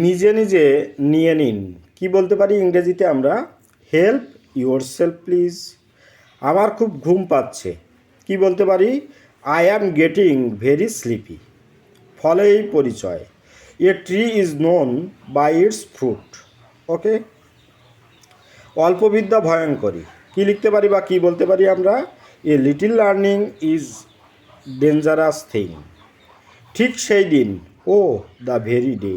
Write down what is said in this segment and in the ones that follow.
নিজে নিজে নিয়ে নিন। কি বলতে পারি ইংরেজিতে আমরা? হেল্প ইউর সেলফ প্লিজ আমার খুব ঘুম পাচ্ছে। কি বলতে পারি? I am getting very sleepy ফলে এই পরিচয়। A tree is known by its fruit okay অল্পবিদ্যা ভয়ঙ্করী। কি লিখতে পারি বা কি বলতে পারি আমরা? A little learning is dangerous thing ঠিক সেই দিন। ও দ্য ভেরি ডে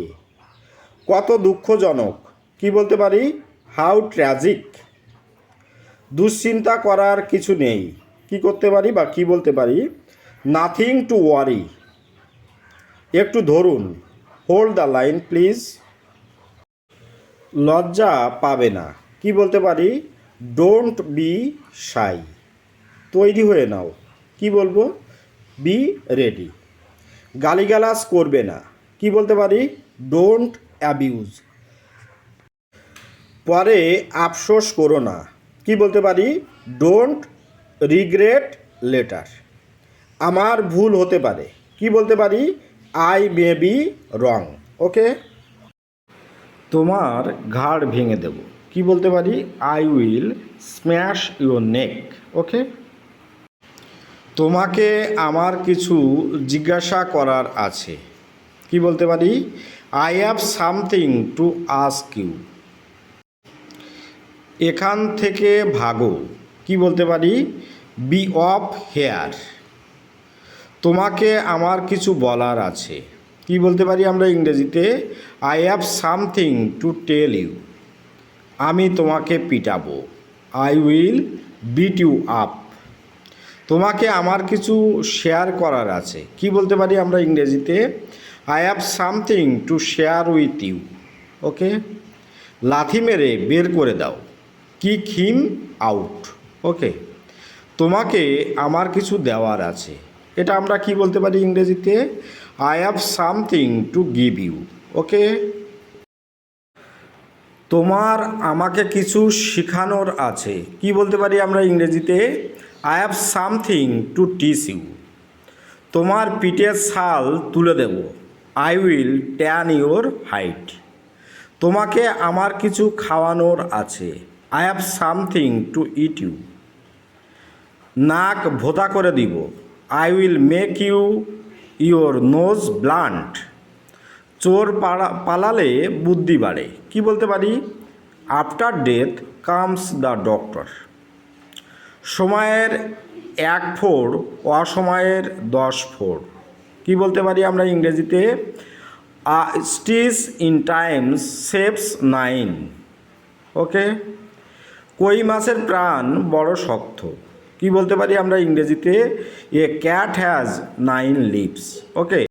কত দুঃখজনক। কি বলতে পারি? হাউ ট্র্যাজিক দুশ্চিন্তা করার কিছু নেই। কি করতে পারি বা কি বলতে পারি? নাথিং টু ওয়ারি একটু ধরুন। হোল্ড দ্য লাইন প্লিজ লজ্জা পাবে না। কি বলতে পারি? ডোন্ট বি সাই তৈরি হয়ে নাও। কি বলব? বি রেডি গালিগালাজ করবে না। কি বলতে পারি? Don't abuse. পরে আফসোস করো না, কি বলতে পারি? Don't regret later. আমার ভুল হতে পারে, কি বলতে পারি? I may be wrong, okay? তোমার ঘাড় ভেঙে দেব, কি বলতে পারি? I will smash your neck, okay? তোমাকে আমার কিছু জিজ্ঞাসা করার আছে, কি বলতে পারি? I have something to ask you এখান থেকে ভাগো। কি বলতে পারি? বি অফ হেয়ার তোমাকে আমার কিছু বলার আছে। কি বলতে পারি আমরা ইংরেজিতে? I have something to tell you আমি তোমাকে পিটাবো। I will beat you up তোমাকে আমার কিছু শেয়ার করার আছে। কি বলতে পারি আমরা ইংরেজিতে? I have something to share with you okay লাথি মেরে বের করে দাও। কি হিম আউট ওকে তোমাকে আমার কিছু দেওয়ার আছে। এটা আমরা কি বলতে পারি ইংরেজিতে? I have something to give you okay তোমার আমাকে কিছু শেখানোর আছে। কি বলতে পারি আমরা ইংরেজিতে? I have something to teach you তোমার পিঠের শাল তুলে দেব। I will tan your hide তোমাকে আমার কিছু খাওয়ানোর আছে। I have something to eat you নাক ভোতা করে দিব। I will make you your nose blunt চোর পালা পালালে বুদ্ধি বাড়ে। কি বলতে পারি? After death comes the doctor সময়ের এক ফোর, অসময়ের দশ ফোর। কি বলতে পারি আমরা ইংরেজিতে? Stitch in times saves nine. Okay? কই মাছের প্রাণ বড় শক্ত। কি বলতে পারি আমরা ইংরেজিতে? A cat has nine lives okay?